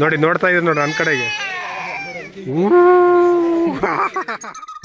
ನೋಡಿ ನೋಡ್ತಾ ಇದ್ದೀನಿ ನೋಡಿ ನನ್ನ ಕಡೆಗೆ.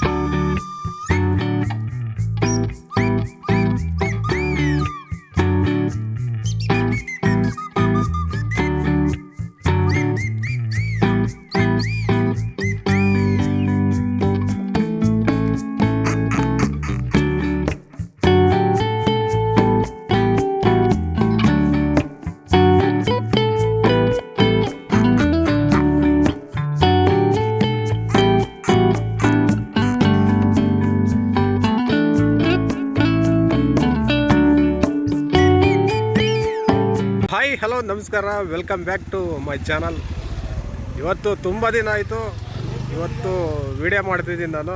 ನಮಸ್ಕಾರ welcome back to my channel ಇವತ್ತು ತುಂಬ ದಿನ ಆಯಿತು. ಇವತ್ತು ವಿಡಿಯೋ ಮಾಡ್ತಿದ್ದೀನಿ ನಾನು.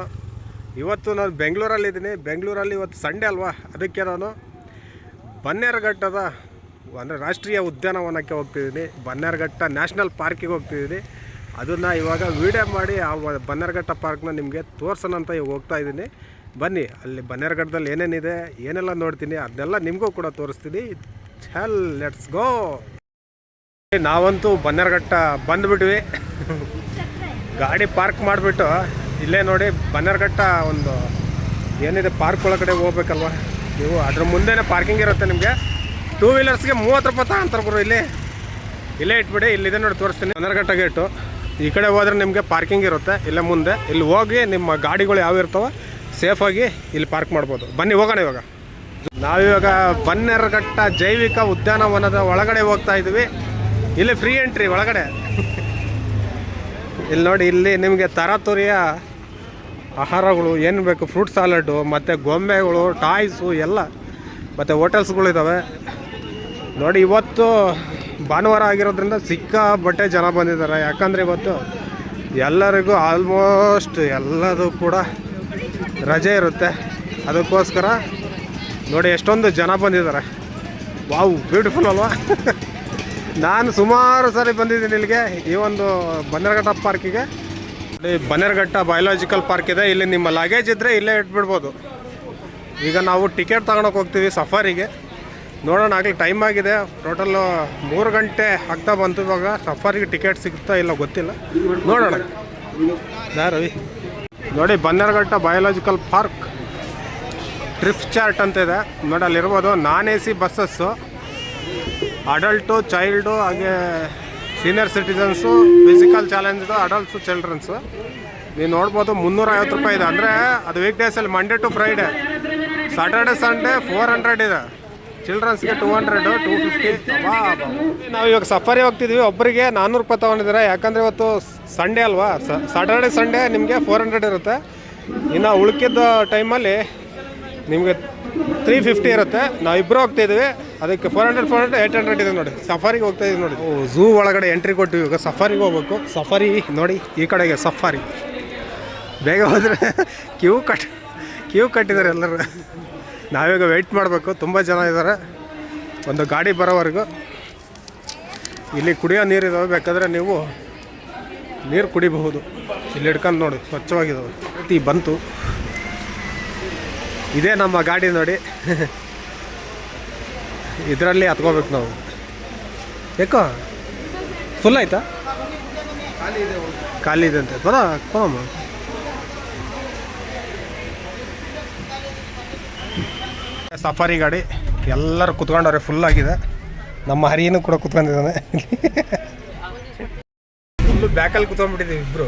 ಇವತ್ತು ನಾನು ಬೆಂಗಳೂರಲ್ಲಿದ್ದೀನಿ ಬೆಂಗಳೂರಲ್ಲಿ ಇವತ್ತು ಸಂಡೇ ಅಲ್ವಾ? ಅದಕ್ಕೆ ನಾನು ಬನ್ನೇರಘಟ್ಟದ, ಅಂದರೆ ರಾಷ್ಟ್ರೀಯ ಉದ್ಯಾನವನಕ್ಕೆ ಹೋಗ್ತಿದ್ದೀನಿ. ಬನ್ನೇರಘಟ್ಟ ನ್ಯಾಷನಲ್ ಪಾರ್ಕಿಗೆ ಹೋಗ್ತಿದ್ದೀನಿ. ಅದನ್ನು ಇವಾಗ ವಿಡಿಯೋ ಮಾಡಿ ಆ ಬನ್ನೇರಘಟ್ಟ ಪಾರ್ಕ್ನ ನಿಮಗೆ ತೋರ್ಸೋಣ ಅಂತ ಹೋಗ್ತಾ ಇದ್ದೀನಿ. ಬನ್ನಿ, ಅಲ್ಲಿ ಬನ್ನೇರಘಟ್ಟದಲ್ಲಿ ಏನೇನಿದೆ, ಏನೆಲ್ಲ ನೋಡ್ತೀನಿ ಅದನ್ನೆಲ್ಲ ನಿಮಗೂ ಕೂಡ ತೋರಿಸ್ತೀನಿ. ಚಲ್ ಲೆಟ್ಸ್ ಗೋ ನಾವಂತೂ ಬನ್ನೇರಘಟ್ಟ ಬಂದ್ಬಿಟ್ವಿ. ಗಾಡಿ ಪಾರ್ಕ್ ಮಾಡಿಬಿಟ್ಟು ಇಲ್ಲೇ ನೋಡಿ ಬನ್ನೇರಘಟ್ಟ ಒಂದು ಏನಿದೆ ಪಾರ್ಕ್ ಒಳಗಡೆ ಹೋಗ್ಬೇಕಲ್ವ? ನೀವು ಅದ್ರ ಮುಂದೆನೇ ಪಾರ್ಕಿಂಗ್ ಇರುತ್ತೆ ನಿಮಗೆ. ಟೂ ವೀಲರ್ಸ್ಗೆ ಮೂವತ್ತು ರೂಪಾಯಿ ತಗೊಂತಾರೆ ಗುರು ಇಲ್ಲಿ. ಇಲ್ಲೇ ಇಟ್ಬಿಡಿ, ಇಲ್ಲಿದೆ ನೋಡಿ ತೋರಿಸ್ತೀನಿ. ಬನ್ನೇರಘಟ್ಟ ಗೇಟು ಈ ಕಡೆ ಹೋದ್ರೆ ನಿಮಗೆ ಪಾರ್ಕಿಂಗ್ ಇರುತ್ತೆ, ಇಲ್ಲೇ ಮುಂದೆ. ಇಲ್ಲಿ ಹೋಗಿ ನಿಮ್ಮ ಗಾಡಿಗಳು ಯಾವ ಇರ್ತಾವೆ ಸೇಫಾಗಿ ಇಲ್ಲಿ ಪಾರ್ಕ್ ಮಾಡ್ಬೋದು. ಬನ್ನಿ, ಹೋಗೋಣ ಇವಾಗ. ನಾವಿವಾಗ ಬನ್ನೇರಘಟ್ಟ ಜೈವಿಕ ಉದ್ಯಾನವನದ ಒಳಗಡೆ ಹೋಗ್ತಾ ಇದ್ದೀವಿ ಇಲ್ಲಿ ಫ್ರೀ ಎಂಟ್ರಿ ಒಳಗಡೆ. ಇಲ್ಲಿ ನೋಡಿ, ಇಲ್ಲಿ ನಿಮಗೆ ತರಾತುರಿಯ ಆಹಾರಗಳು ಏನು ಬೇಕು ಫ್ರೂಟ್ ಸಾಲಡ್ಡು ಮತ್ತು ಗೊಂಬೆಗಳು ಟಾಯ್ಸು ಎಲ್ಲ, ಮತ್ತು ಹೋಟೆಲ್ಸ್ಗಳಿದ್ದಾವೆ ನೋಡಿ, ಇವತ್ತು ಭಾನುವಾರ ಆಗಿರೋದ್ರಿಂದ ಸಿಕ್ಕಾಬಟ್ಟೆ ಜನ ಬಂದಿದ್ದಾರೆ. ಯಾಕಂದರೆ ಇವತ್ತು ಎಲ್ಲರಿಗೂ ಆಲ್ಮೋಸ್ಟ್ ಎಲ್ಲದೂ ಕೂಡ ರಜೆ ಇರುತ್ತೆ. ಅದಕ್ಕೋಸ್ಕರ ನೋಡಿ, ಎಷ್ಟೊಂದು ಜನ ಬಂದಿದ್ದಾರೆ. ವಾವ್ ಬ್ಯೂಟಿಫುಲ್ ಅಲ್ವಾ? ನಾನು ಸುಮಾರು ಸಾರಿ ಬಂದಿದ್ದೀನಿ ಇಲ್ಲಿಗೆ. ಈ ಒಂದು ಬನ್ನೇರಘಟ್ಟ ಪಾರ್ಕಿಗೆ. ಬನ್ನೇರಘಟ್ಟ ಬಯೋಲಾಜಿಕಲ್ ಪಾರ್ಕ್ ಇದೆ. ಇಲ್ಲಿ ನಿಮ್ಮ ಲಗೇಜ್ ಇದ್ದರೆ ಇಲ್ಲೇ ಇಟ್ಬಿಡ್ಬೋದು. ಈಗ ನಾವು ಟಿಕೆಟ್ ತಗೊಳಕ್ಕೆ ಹೋಗ್ತೀವಿ ಸಫಾರಿಗೆ ನೋಡೋಣ, ಆಗಲಿ ಟೈಮ್ ಆಗಿದೆ. ಟೋಟಲ್ಲು ಮೂರು ಗಂಟೆ ಆಗ್ತಾ ಬಂತು ಇವಾಗ. ಸಫಾರಿಗೆ ಟಿಕೆಟ್ ಸಿಗುತ್ತಾ ಇಲ್ಲ ಗೊತ್ತಿಲ್ಲ. ನೋಡೋಣ. ನಾ ರವಿ. ನೋಡಿ, Bannerghatta biological park trip chart ಅಂತ ಇದೆ. ನೋಡಿ, ಅಲ್ಲಿರ್ಬೋದು non A C buses adult child ಹಾಗೆ senior citizens physical challenged adults childrens ನೀವು ನೋಡ್ಬೋದು ಮುನ್ನೂರ ಐವತ್ತು ರೂಪಾಯಿ ಇದೆ. ಅಂದರೆ ಅದು ವೀಕ್ ಡೇಸಲ್ಲಿ Monday to Friday Saturday Sunday four hundred ಇದೆ ಚಿಲ್ಡ್ರನ್ಸ್ಗೆ ಟೂ ಹಂಡ್ರೆಡು ಟೂ ಫಿಫ್ಟಿ ನಾವು ಇವಾಗ ಸಫಾರಿ ಹೋಗ್ತಿದ್ವಿ. ಒಬ್ಬರಿಗೆ ನಾನ್ನೂರು ರೂಪಾಯಿ ತೊಗೊಂಡಿದ್ದಾರೆ. ಯಾಕಂದರೆ ಇವತ್ತು ಸಂಡೇ ಅಲ್ವಾ? ಸಾಟರ್ಡೆ ಸಂಡೇ ನಿಮಗೆ ಫೋರ್ ಹಂಡ್ರೆಡ್ ಇರುತ್ತೆ. ಇನ್ನು ಉಳ್ಕಿದ್ದ ಟೈಮಲ್ಲಿ ನಿಮಗೆ ತ್ರೀ ಫಿಫ್ಟಿ ಇರುತ್ತೆ. ನಾವು ಇಬ್ಬರು ಹೋಗ್ತಿದ್ವಿ ಅದಕ್ಕೆ four hundred four hundred eight hundred ಇದೆ ನೋಡಿ. ಸಫಾರಿಗೆ ಹೋಗ್ತಾ ಇದ್ದೀವಿ ನೋಡಿ. ಝೂ ಒಳಗಡೆ ಎಂಟ್ರಿ ಕೊಟ್ಟು ಇವಾಗ ಸಫಾರಿಗೆ ಹೋಗ್ಬೇಕು. ಸಫಾರಿ ನೋಡಿ ಈ ಕಡೆಗೆ ಸಫಾರಿ ಬೇಗ ಹೋದರೆ ಕ್ಯೂ ಕಟ್ ಕ್ಯೂ ಕಟ್ಟಿದ್ದಾರೆ ಎಲ್ಲರೂ. ನಾವೀಗ ವೆಯ್ಟ್ ಮಾಡಬೇಕು. ತುಂಬ ಜನ ಇದ್ದಾರೆ. ಒಂದು ಗಾಡಿ ಬರೋವರೆಗೂ. ಇಲ್ಲಿ ಕುಡಿಯೋ ನೀರು ಇದಾವೆ. ಬೇಕಾದರೆ ನೀವು ನೀರು ಕುಡಿಬಹುದು. ಇಲ್ಲಿ ಹಿಡ್ಕೊಂಡು ನೋಡಿ ಸ್ವಚ್ಛವಾಗಿದ್ದಾವೆ ಬಂತು. ಇದೇ ನಮ್ಮ ಗಾಡಿ ನೋಡಿ. ಇದರಲ್ಲಿ ಹತ್ಕೋಬೇಕು ನಾವು. ಯಾಕೋ? ಫುಲ್ ಆಯ್ತಾ? ಖಾಲಿ ಇದೆ ಅಂತ. ಬರ ಕೊಡಮ್ಮ ಸಫಾರಿ ಗಾಡಿ. ಎಲ್ಲರೂ ಕುತ್ಕೊಂಡವ್ರೆ ಫುಲ್ ಆಗಿದೆ. ನಮ್ಮ ಹರಿಯೂ ಕೂಡ ಕುತ್ಕೊಂಡಿದ್ದಾನೆ. ಫುಲ್ಲು ಬ್ಯಾಕಲ್ಲಿ ಕುತ್ಕೊಂಡ್ಬಿಟ್ಟಿದ್ದೀವಿ ಇಬ್ರು.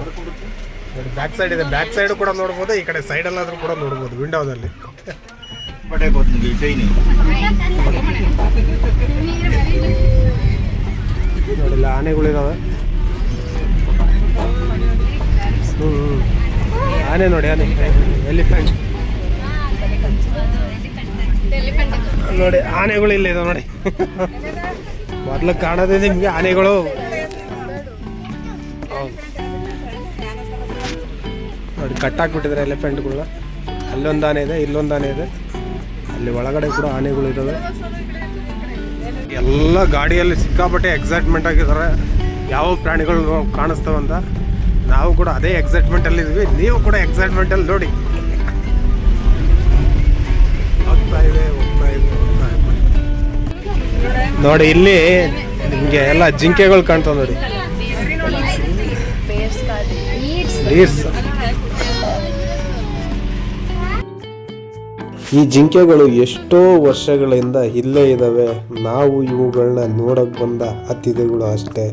ಬ್ಯಾಕ್ ಸೈಡ್ ಇದೆ. ಬ್ಯಾಕ್ ಸೈಡ್ ಕೂಡ ನೋಡ್ಬೋದು, ಈ ಕಡೆ ಸೈಡ್ ಅಲ್ಲಾದ್ರೂ ಕೂಡ ನೋಡ್ಬೋದು ವಿಂಡೋದಲ್ಲಿ ನೋಡಿಲ್ಲ, ಆನೆಗಳಿದಾವೆ. ಆನೆ ನೋಡಿ, ಆನೆ. ಎಲಿಫೆಂಟ್ ನೋಡಿ, ಆನೆಗಳು ಇಲ್ಲ ಇದಾವೆ ನೋಡಿ. ಮೊದ್ಲು ಕಾಣೋದೇ ನಿಮಗೆ ಆನೆಗಳು. ನೋಡಿ ಕಟ್ಟಾಕ್ಬಿಟ್ಟಿದ್ದಾರೆ ಎಲಿಫೆಂಟ್ಗಳನ್ನ ಅಲ್ಲೊಂದು ಆನೆ ಇದೆ ಇಲ್ಲೊಂದು ಆನೆ ಇದೆ. ಅಲ್ಲಿ ಒಳಗಡೆ ಕೂಡ ಆನೆಗಳು ಇದ್ದಾವೆ ಎಲ್ಲ ಗಾಡಿಯಲ್ಲಿ ಸಿಕ್ಕಾಪಟ್ಟೆ ಎಕ್ಸೈಟ್ಮೆಂಟ್ ಆಗಿದ್ದಾರೆ. ಯಾವ ಪ್ರಾಣಿಗಳು ಕಾಣಿಸ್ತಾವಂತ ನಾವು ಕೂಡ ಅದೇ ಎಕ್ಸೈಟ್ಮೆಂಟಲ್ಲಿ ಇದ್ವಿ. ನೀವು ಕೂಡ ಎಕ್ಸೈಟ್ಮೆಂಟಲ್ಲಿ ನೋಡಿ. ಹೋಗ್ತಾ ಇದೆ ಹೋಗ್ತಾ ಇದೆ ನೋಡಿ ಇಲ್ಲಿ ನಿಮಗೆ ಎಲ್ಲ ಜಿಂಕೆಗಳು ಕಾಣ್ತಾವೆ ನೋಡಿ. ನೀರ್ಸ್ ಈ ಜಿಂಕೆಗಳು ಎಷ್ಟೋ ವರ್ಷಗಳಿಂದ ಇಲ್ಲೇ ಇದ್ದಾವೆ ನಾವು ಇವುಗಳನ್ನ ನೋಡಕ್ಕೆ ಬಂದ ಅತಿಥಿಗಳು ಅಷ್ಟೇ.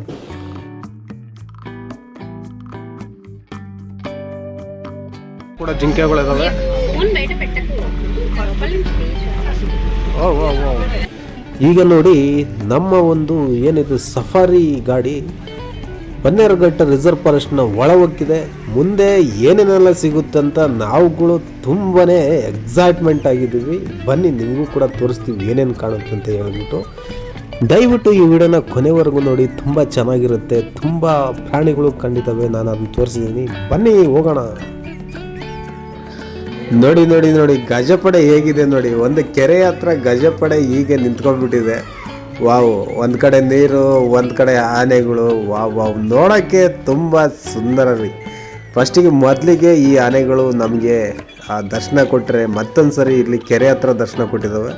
ಕೂಡ ಜಿಂಕೆಗಳಿದಾವೆ ಈಗ ನೋಡಿ ನಮ್ಮ ಒಂದು ಏನಿದು ಸಫಾರಿ ಗಾಡಿ ಬನ್ನೇರುಘಟ್ಟ ರಿಸರ್ವ್ ಫಾರೆಸ್ಟ್ನ ಒಳ ಹೊಕ್ಕಿದೆ ಮುಂದೆ ಏನೇನೆಲ್ಲ ಸಿಗುತ್ತಂತ ನಾವುಗಳು ತುಂಬಾ ಎಕ್ಸೈಟ್ಮೆಂಟ್ ಆಗಿದ್ದೀವಿ. ಬನ್ನಿ, ನಿಮಗೂ ಕೂಡ ತೋರಿಸ್ತೀವಿ ಏನೇನು ಕಾಣುತ್ತೆ ಅಂತ ಹೇಳ್ಬಿಟ್ಟು. ದಯವಿಟ್ಟು ಈ ವಿಡಿಯೋನ ಕೊನೆವರೆಗೂ ನೋಡಿ, ತುಂಬ ಚೆನ್ನಾಗಿರುತ್ತೆ. ತುಂಬ ಪ್ರಾಣಿಗಳು ಕಂಡಿದ್ದಾವೆ, ನಾನು ಅದನ್ನು ತೋರಿಸಿದ್ದೀನಿ. ಬನ್ನಿ, ಹೋಗೋಣ. ನೋಡಿ ನೋಡಿ ನೋಡಿ, ಗಜಪಡೆ ಹೇಗಿದೆ ನೋಡಿ. ಒಂದು ಕೆರೆ ಹತ್ರ ಗಜಪಡೆ ಹೀಗೆ ನಿಂತ್ಕೊಂಡ್ಬಿಟ್ಟಿದೆ. ವಾವ್, ಒಂದು ಕಡೆ ನೀರು, ಒಂದು ಕಡೆ ಆನೆಗಳು, ವಾವ್ ವಾವ್. ನೋಡೋಕ್ಕೆ ತುಂಬ ಸುಂದರ ರೀ. ಫಸ್ಟಿಗೆ ಮೊದಲಿಗೆ ಈ ಆನೆಗಳು ನಮಗೆ, ಆ ದರ್ಶನ ಕೊಟ್ಟರೆ ಮತ್ತೊಂದು ಸರಿ ಇಲ್ಲಿ ಕೆರೆ ಹತ್ರ ದರ್ಶನ ಕೊಟ್ಟಿದ್ದಾವೆ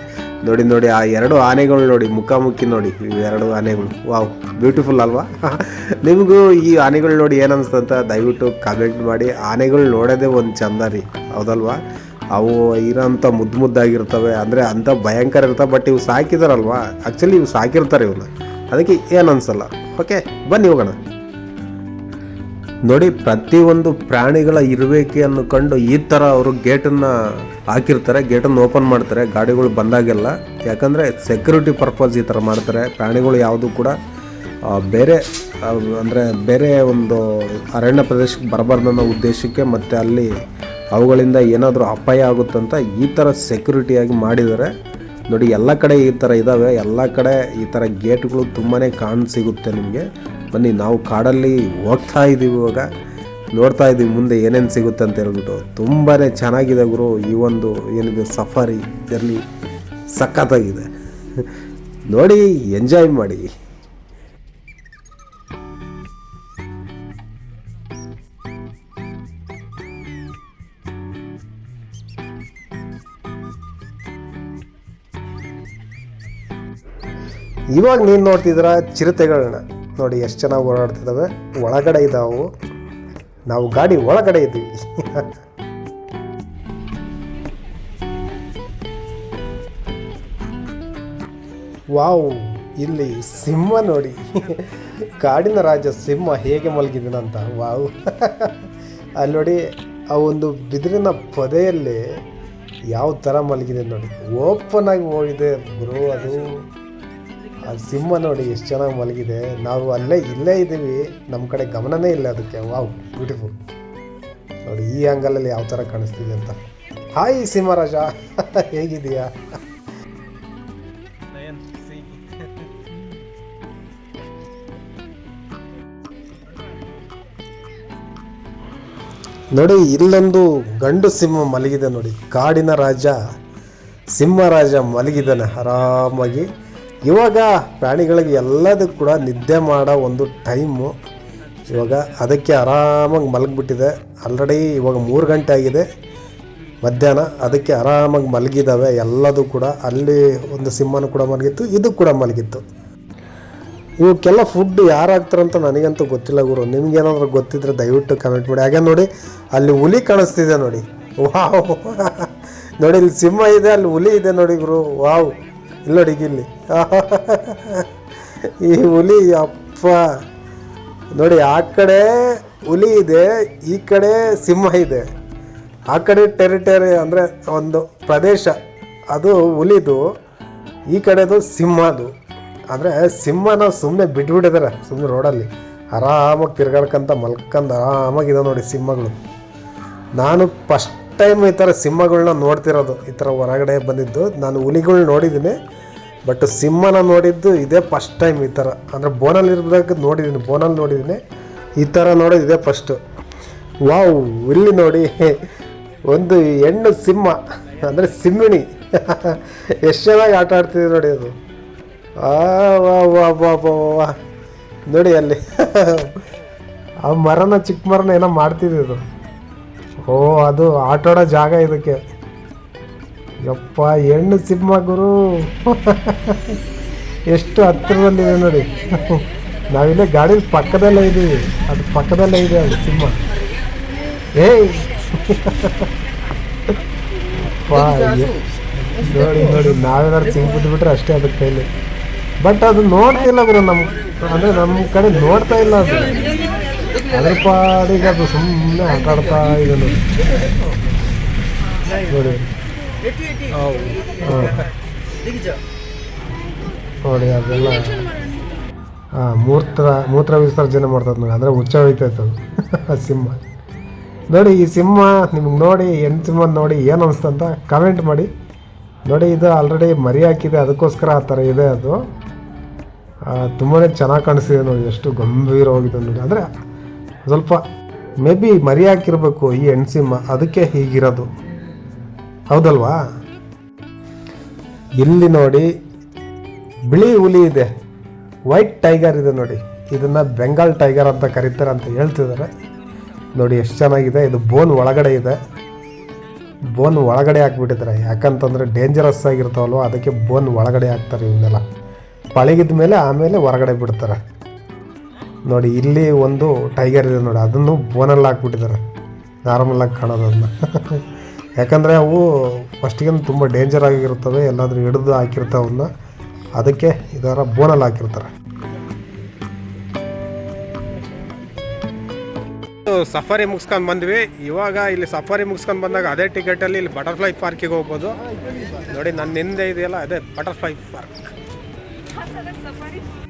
ನೋಡಿ ನೋಡಿ, ಆ ಎರಡು ಆನೆಗಳು ನೋಡಿ, ಮುಖಾಮುಖಿ ನೋಡಿ, ಇವು ಎರಡು ಆನೆಗಳು. ವಾವ್ ಬ್ಯೂಟಿಫುಲ್ ಅಲ್ವಾ? ನಿಮಗೂ ಈ ಆನೆಗಳು ನೋಡಿ ಏನನ್ನಿಸ್ತಂತ ದಯವಿಟ್ಟು ಕಮೆಂಟ್ ಮಾಡಿ. ಆನೆಗಳು ನೋಡೋದೇ ಒಂದು ಚಂದ ರೀ. ಹೌದಲ್ವಾ? ಅವು ಇರೋಂಥ ಮುದ್ದು ಮುದ್ದಾಗಿರ್ತವೆ. ಅಂದರೆ ಅಂಥ ಭಯಂಕರ ಇರ್ತವೆ. ಬಟ್ ಇವು ಸಾಕಿದಾರಲ್ವಾ? ಆ್ಯಕ್ಚುಲಿ ಇವು ಸಾಕಿರ್ತಾರೆ ಇವನ್ನ ಅದಕ್ಕೆ ಏನು ಅನಿಸಲ್ಲ ಓಕೆ ಬನ್ನಿ ಹೋಗೋಣ. ನೋಡಿ, ಪ್ರತಿಯೊಂದು ಪ್ರಾಣಿಗಳ ಇರಬೇಕೆ ಕಂಡು ಈ ಥರ ಅವರು ಗೇಟನ್ನು ಹಾಕಿರ್ತಾರೆ. ಗೇಟನ್ನು ಓಪನ್ ಮಾಡ್ತಾರೆ. ಗಾಡಿಗಳು ಬಂದಾಗೆಲ್ಲ. ಯಾಕಂದರೆ ಸೆಕ್ಯೂರಿಟಿ ಪರ್ಪಸ್ ಈ ಥರ ಮಾಡ್ತಾರೆ. ಪ್ರಾಣಿಗಳು ಯಾವುದು ಕೂಡ ಬೇರೆ ಅಂದರೆ ಬೇರೆ ಒಂದು ಅರಣ್ಯ ಪ್ರದೇಶಕ್ಕೆ ಬರಬಾರ್ದು ಅನ್ನೋ ಉದ್ದೇಶಕ್ಕೆ ಮತ್ತು ಅಲ್ಲಿ ಅವುಗಳಿಂದ ಏನಾದರೂ ಅಪಾಯ ಆಗುತ್ತಂತ ಈ ಥರ ಸೆಕ್ಯೂರಿಟಿಯಾಗಿ ಮಾಡಿದ್ದಾರೆ ನೋಡಿ ಎಲ್ಲ ಕಡೆ ಈ ಥರ ಇದ್ದಾವೆ ಎಲ್ಲ ಕಡೆ ಈ ಥರ ಗೇಟ್ಗಳು ತುಂಬಾ ಕಾಣ್ ಸಿಗುತ್ತೆ ನಿಮಗೆ. ಬನ್ನಿ, ನಾವು ಕಾಡಲ್ಲಿ ಹೋಗ್ತಾ ಇದ್ದೀವಿ ಇವಾಗ. ನೋಡ್ತಾ ಇದ್ದೀವಿ ಮುಂದೆ ಏನೇನು ಸಿಗುತ್ತೆ ಅಂತ ಹೇಳ್ಬಿಟ್ಟು. ತುಂಬಾ ಚೆನ್ನಾಗಿದೆ ಗುರು, ಈ ಒಂದು ಏನಿದೆ ಸಫಾರಿ ಜರ್ನಿ ಸಖತ್ತಾಗಿದೆ. ನೋಡಿ ಎಂಜಾಯ್ ಮಾಡಿ. ಇವಾಗ ನೀನು ನೋಡ್ತಿದ್ದೀರ ಚಿರತೆಗಳನ್ನ. ನೋಡಿ ಎಷ್ಟು ಚೆನ್ನಾಗಿ ಓಡಾಡ್ತಿದ್ದಾವೆ ಒಳಗಡೆ ಇದ್ದಾವು ನಾವು ಗಾಡಿ ಒಳಗಡೆ ಇದ್ದೀವಿ. ವಾವ್, ಇಲ್ಲಿ ಸಿಂಹ ನೋಡಿ. ಕಾಡಿನ ರಾಜ ಸಿಂಹ ಹೇಗೆ ಮಲಗಿದನಂತ. ವಾವ್. ಅಲ್ಲಿ ನೋಡಿ, ಆ ಒಂದು ಬಿದಿರಿನ ಪೊದೆಯಲ್ಲಿ ಯಾವ ಥರ ಮಲಗಿದೆ ನೋಡಿ. ಓಪನ್ ಆಗಿ ಹೋಗಿದೆ ಗುರು, ಅದು. ಆ ಸಿಂಹ ನೋಡಿ ಎಷ್ಟು ಚೆನ್ನಾಗಿ ಮಲಗಿದೆ. ನಾವು ಅಲ್ಲೇ ಇಲ್ಲೇ ಇದ್ದೀವಿ. ನಮ್ಮ ಕಡೆ ಗಮನನೇ ಇಲ್ಲ ಅದಕ್ಕೆ. ವಾವ್ ಬ್ಯೂಟಿಫುಲ್ ನೋಡಿ, ಈ ಆ್ಯಂಗಲಲ್ಲಿ ಯಾವ ಥರ ಕಾಣಿಸ್ತಿದೆ ಅಂತ. ಹಾಯ್ ಸಿಂಹರಾಜ. ಹೇಗಿದೆಯಾ ನೋಡಿ, ಇಲ್ಲೊಂದು ಗಂಡು ಸಿಂಹ ಮಲಗಿದೆ ನೋಡಿ. ಕಾಡಿನ ರಾಜ ಸಿಂಹರಾಜ ಮಲಗಿದ್ದಾನೆ ಆರಾಮಾಗಿ. ಇವಾಗ ಪ್ರಾಣಿಗಳಿಗೆ ಎಲ್ಲದಕ್ಕೂ ಕೂಡ ನಿದ್ದೆ ಮಾಡೋ ಒಂದು ಟೈಮು. ಇವಾಗ ಅದಕ್ಕೆ ಆರಾಮಾಗಿ ಮಲಗಿಬಿಟ್ಟಿದೆ. ಆಲ್ರೆಡಿ ಇವಾಗ ಮೂರು ಗಂಟೆ ಆಗಿದೆ. ಮಧ್ಯಾಹ್ನ ಅದಕ್ಕೆ ಆರಾಮಾಗಿ ಮಲಗಿದ್ದಾವೆ ಎಲ್ಲದೂ ಕೂಡ. ಅಲ್ಲಿ ಒಂದು ಸಿಂಹನೂ ಕೂಡ ಮಲಗಿತ್ತು, ಇದು ಕೂಡ ಮಲಗಿತ್ತು. ಇವಕ್ಕೆಲ್ಲ ಫುಡ್ ಯಾರು ಹಾಕ್ತಾರಂತ ನನಗಂತೂ ಗೊತ್ತಿಲ್ಲ ಗುರು. ನಿಮ್ಗೇನಾದ್ರೂ ಗೊತ್ತಿದ್ರೆ ದಯವಿಟ್ಟು ಕಮೆಂಟ್ ಮಾಡಿ. ಹಾಗೆ ನೋಡಿ, ಅಲ್ಲಿ ಹುಲಿ ಕಾಣಿಸ್ತಿದೆ ನೋಡಿ. ವಾವ್. ನೋಡಿ, ಇಲ್ಲಿ ಸಿಂಹ ಇದೆ, ಅಲ್ಲಿ ಹುಲಿ ಇದೆ ನೋಡಿ ಗುರು. ವಾವ್. ಇಲ್ಲಿ ನೋಡಿ ಈಗ ಇಲ್ಲಿ ಈ ಹುಲಿ, ಅಪ್ಪ. ನೋಡಿ, ಆ ಕಡೆ ಹುಲಿ ಇದೆ, ಈ ಕಡೆ ಸಿಂಹ ಇದೆ. ಆ ಕಡೆ ಟೆರಿಟರಿ ಅಂದರೆ ಒಂದು ಪ್ರದೇಶ. ಅದು ಹುಲಿದು, ಈ ಕಡೆದು ಸಿಂಹದು ಅಂದರೆ ಸಿಂಹನ ಸುಮ್ಮನೆ ಬಿಟ್ಬಿಟ್ಟಿದ್ದಾರೆ ಸುಮ್ಮನೆ ರೋಡಲ್ಲಿ ಆರಾಮಾಗಿ ತಿರ್ಗಾಡ್ಕೊಂತ ಮಲ್ಕಂದು ಆರಾಮಾಗಿದೆ ನೋಡಿ ಸಿಂಹಗಳು. ನಾನು ಫಸ್ಟ್ ಟೈಮ್ ಈ ಥರ ಸಿಂಹಗಳನ್ನ ನೋಡ್ತಿರೋದು, ಈ ಥರ ಹೊರಗಡೆ ಬಂದಿದ್ದು. ನಾನು ಹುಲಿಗಳು ನೋಡಿದ್ದೀನಿ ಬಟ್ ಸಿಂಹನ ನೋಡಿದ್ದು ಇದೇ ಫಸ್ಟ್ ಟೈಮ್ ಈ ಥರ ಅಂದರೆ ಬೋನಲ್ಲಿ ಇರ್ಬೇಕು, ನೋಡಿದ್ದೀನಿ, ಬೋನಲ್ಲಿ ನೋಡಿದ್ದೀನಿ. ಈ ಥರ ನೋಡೋದು ಇದೇ ಫಸ್ಟು ವಾವ್, ಇಲ್ಲಿ ನೋಡಿ, ಒಂದು ಹೆಣ್ಣು ಸಿಂಹ, ಅಂದರೆ ಸಿಂಹಿಣಿ. ಎಷ್ಟು ಚೆನ್ನಾಗಿ ಆಟ ಆಡ್ತಿದೆ ನೋಡಿ ಅದು. ಆ, ವಾ ವಾ ವಾ ವಾ ನೋಡಿ ಅಲ್ಲಿ. ಆ ಮರನ, ಚಿಕ್ಕ ಮರನ ಏನೋ ಮಾಡ್ತಿದ್ದು ಓ, ಅದು ಆಟಾಡೋ ಜಾಗ ಇದಕ್ಕೆ. ಯಪ್ಪ ಹೆಣ್ಣು ಸಿಂಹ ಗುರು. ಎಷ್ಟು ಹತ್ತಿರದಲ್ಲಿದೆ ನೋಡಿ. ನಾವಿಲ್ಲೇ ಗಾಡಿ ಪಕ್ಕದಲ್ಲೇ ಇದ್ದೀವಿ ಅದು ಪಕ್ಕದಲ್ಲೇ ಇದೆ ಅದು ಸಿಂಹ. ಏಯ್. ನೋಡಿ ನೋಡಿ ನಾವೇನಾದ್ರು ಸಿಂಗ್ ಬಿಟ್ಬಿಟ್ರೆ ಅಷ್ಟೇ ಅದಕ್ಕೆ ಕೈಲಿ. ಬಟ್ ಅದು ನೋಡ್ತಿಲ್ಲ ಗುರು ನಮ್ಮ ಅಂದರೆ ನಮ್ಮ ಕಡೆ ನೋಡ್ತಾ ಇಲ್ಲ ಅದು. ಅದ್ರ ಪಾಡಿಗೆ ಅದು ಸುಮ್ಮನೆ ಆಟಾಡ್ತಾ ಇದೆ ನೋಡಿ. ನೋಡಿ. ನೋಡಿ ಅದೆಲ್ಲ. ಹಾಂ ಮೂತ್ರ ಮೂತ್ರ ವಿಸರ್ಜನೆ ಮಾಡ್ತದೆ ನೋಡಿ ಅಂದರೆ ಹುಚ್ಚ ಹೋಯ್ತೈತೆ ಅದು. ಆ ಸಿಂಹ. ನೋಡಿ ಈ ಸಿಂಹ ನಿಮ್ಗೆ ನೋಡಿ ಹೆಣ್ಣು ಸಿಂಹ ನೋಡಿ ಏನು ಅನಿಸ್ತಂತ ಕಮೆಂಟ್ ಮಾಡಿ. ನೋಡಿ ಇದು ಆಲ್ರೆಡಿ ಮರಿ ಹಾಕಿದೆ ಅದಕ್ಕೋಸ್ಕರ ಆ ಥರ ಇದೆ ಅದು. ತುಂಬಾ ಚೆನ್ನಾಗಿ ಕಾಣಿಸ್ತಿದೆ ನೋಡಿ ಎಷ್ಟು ಗಂಭೀರವಾಗಿದೆ ನೋಡಿ. ಅಂದರೆ ಸ್ವಲ್ಪ ಮೇ ಬಿ ಮರಿ ಹಾಕಿರ್ಬೇಕು ಈ ಹೆಣ್ಣು ಸಿಂಹ ಅದಕ್ಕೆ ಹೀಗಿರೋದು. ಹೌದಲ್ವಾ? ಇಲ್ಲಿ ನೋಡಿ, ಬಿಳಿ ಹುಲಿ ಇದೆ. ವೈಟ್ ಟೈಗರ್ ಇದೆ ನೋಡಿ. ಇದನ್ನು ಬೆಂಗಾಲ್ ಟೈಗರ್ ಅಂತ ಕರೀತಾರೆ ಅಂತ ಹೇಳ್ತಿದ್ದಾರೆ. ನೋಡಿ ಎಷ್ಟು ಚೆನ್ನಾಗಿದೆ. ಇದು ಬೋನ್ ಒಳಗಡೆ ಇದೆ. ಬೋನ್ ಒಳಗಡೆ ಹಾಕ್ಬಿಟ್ಟಿದ್ದಾರೆ. ಯಾಕಂತಂದರೆ ಡೇಂಜರಸ್ ಆಗಿರ್ತಾವಲ್ವ, ಅದಕ್ಕೆ ಬೋನ್ ಒಳಗಡೆ ಹಾಕ್ತಾರೆ ಇವನ್ನೆಲ್ಲ. ಪಳಗಿದ ಮೇಲೆ ಆಮೇಲೆ ಹೊರಗಡೆ ಬಿಡ್ತಾರೆ. ನೋಡಿ, ಇಲ್ಲಿ ಒಂದು ಟೈಗರ್ ಇದೆ ನೋಡಿ. ಅದನ್ನು ಬೋನಲ್ಲಿ ಹಾಕ್ಬಿಟ್ಟಿದ್ದಾರೆ. ನಾರ್ಮಲಾಗಿ ಕಾಣೋದನ್ನ. ಯಾಕಂದರೆ ಅವು ಫಸ್ಟಿಗೆ ತುಂಬ ಡೇಂಜರ್ ಆಗಿರ್ತವೆ, ಎಲ್ಲಾದರೂ ಹಿಡಿದು ಹಾಕಿರ್ತಾವನ್ನ ಅದಕ್ಕೆ ಇದರ ಬೋನಲ್ಲಿ ಹಾಕಿರ್ತಾರೆ. ಸಫಾರಿ ಮುಗಿಸ್ಕೊಂಡು ಬಂದ್ವಿ. ಇವಾಗ ಇಲ್ಲಿ ಸಫಾರಿ ಮುಗಿಸ್ಕೊಂಡು ಬಂದಾಗ ಅದೇ ಟಿಕೆಟಲ್ಲಿ ಇಲ್ಲಿ ಬಟರ್ಫ್ಲೈ ಪಾರ್ಕಿಗೆ ಹೋಗ್ಬೋದು. ನೋಡಿ ನನ್ನ ಹಿಂದೆ ಇದೆಯಲ್ಲ, ಅದೇ ಬಟರ್ಫ್ಲೈ ಪಾರ್ಕ್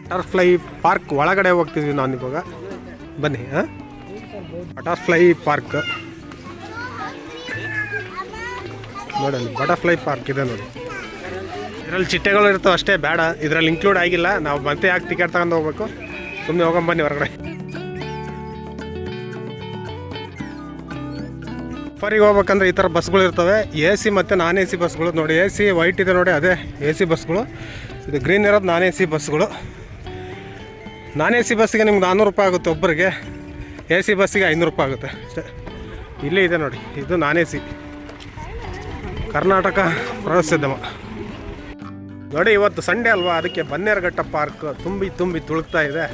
ಬಟರ್ಫ್ಲೈ ಪಾರ್ಕ್ ಒಳಗಡೆ ಹೋಗ್ತಿದ್ವಿ ನಾನು ಇವಾಗ. ಬನ್ನಿ, ಹಾಂ? ಬಟರ್ಫ್ಲೈ ಪಾರ್ಕ್ ನೋಡಿ ಅಲ್ಲಿ ಬಟರ್ಫ್ಲೈ ಪಾರ್ಕ್ ಇದೆ ನೋಡಿ. ಇದರಲ್ಲಿ ಚಿಟ್ಟೆಗಳು ಇರ್ತವೆ ಅಷ್ಟೇ, ಬೇಡ. ಇದರಲ್ಲಿ ಇನ್ಕ್ಲೂಡ್ ಆಗಿಲ್ಲ. ನಾವು ಮತ್ತೆ ಯಾಕೆ ಟಿಕೆಟ್ ತಗೊಂಡು ಹೋಗ್ಬೇಕು? ಸುಮ್ಮನೆ ಹೋಗಂಬನ್ನಿ ಹೊರಗಡೆ. ಸಫಾರಿಗೆ ಹೋಗ್ಬೇಕಂದ್ರೆ ಈ ಥರ ಬಸ್ಗಳು ಇರ್ತವೆ. ಎ ಸಿ ಮತ್ತು ನಾನ್ ಎ ಸಿ ಬಸ್ಗಳು ನೋಡಿ ಎ ಸಿ ವೈಟ್ ಇದೆ ನೋಡಿ, ಅದೇ ಎ ಸಿ ಬಸ್ಗಳು ಇದು ಗ್ರೀನ್ ಇರೋದು ನಾನ್ ಎ ಸಿ ಬಸ್ಗಳು ನಾನ್ ಎ ಸಿ ಬಸ್ಸಿಗೆ ನಿಮ್ಗೆ ನಾನ್ನೂರು ರೂಪಾಯಿ ಆಗುತ್ತೆ ಒಬ್ಬರಿಗೆ ಎ ಸಿ ಬಸ್ಸಿಗೆ ಐನೂರು ರೂಪಾಯಿ ಆಗುತ್ತೆ. ಅಷ್ಟೇ. ಇಲ್ಲೇ ಇದೆ ನೋಡಿ, ಇದು ನಾನ್ ಎ ಸಿ ಕರ್ನಾಟಕ ಪ್ರವಾಸೋದ್ಯಮ ನೋಡಿ, ಇವತ್ತು ಸಂಡೇ ಅಲ್ವಾ? ಅದಕ್ಕೆ ಬನ್ನೇರಘಟ್ಟ ಪಾರ್ಕ್ ತುಂಬಿ ತುಂಬಿ ತುಳುಕ್ತಾ ಇದೆ.